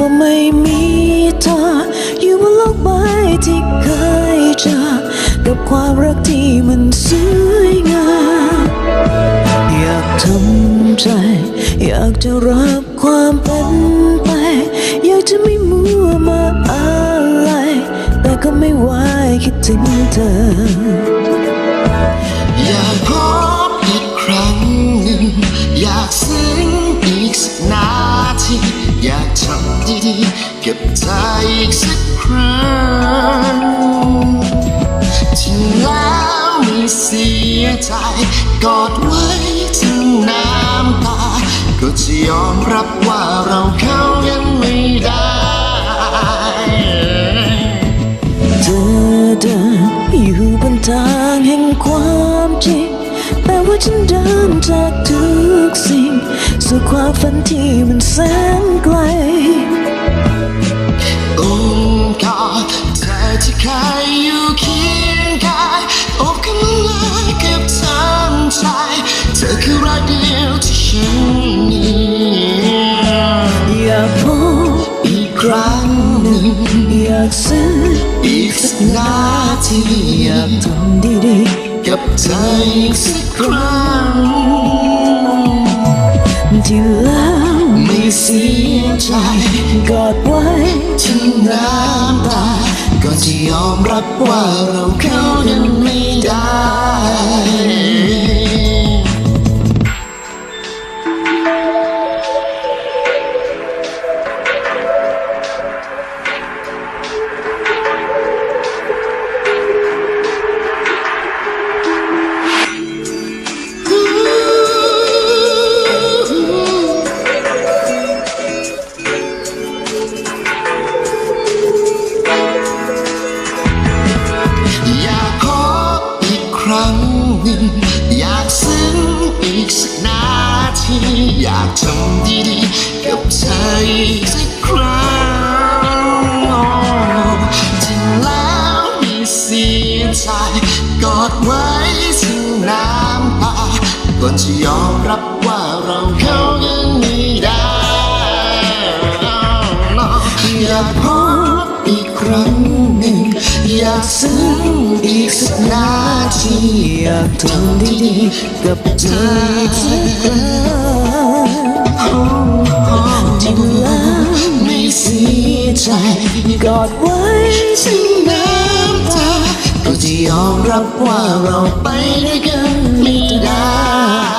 ว่าไม่มีเธออยู่บนโลกใบที่เคยเจอกับความรักที่มันสวยงามอยากทำใจ อยากจะรับความเป็นไป อยากจะไม่มัวมาอะไร แต่ก็ไม่ไหวคิดถึงเธอ รั้งถึงแล้วไม่เสียใจกอดไว้ถึงน้ำตา ก็จะยอมรับว่าเราเข้ากันไม่ได้เธอเดินอยู่บนทางแห่งความจริงแต่ว่าฉันเดินจากทุกสิ่ง สู่ความฝันที่มันแสนไกล อยากซื้ออีกสักนาทีอยากทำดีๆกับเธออีกสักครั้งที่แล้วไม่เสียใจกอดไว้ถึงน้ำตาก็จะยอมรับว่าเราเข้ากันไม่ได้ สักนาทีอยากทำดีๆกับเธออีกสักครั้งถึงแล้วม่เสียใจกอดไว้ถึงน้ำตาก่อนจะยอมรับว่าเราเข้ากันไม่ได้อยากพบอีกครั้งหนึ่งอยากซึ้งอีกสักนา ที่อยากทำดีๆกับเธออีกสักครั้งที่แล้วไม่เสียใจกอดไว้ถึงน้ำตาก็จะยอมรับว่าเราไปด้วยกันไม่ได้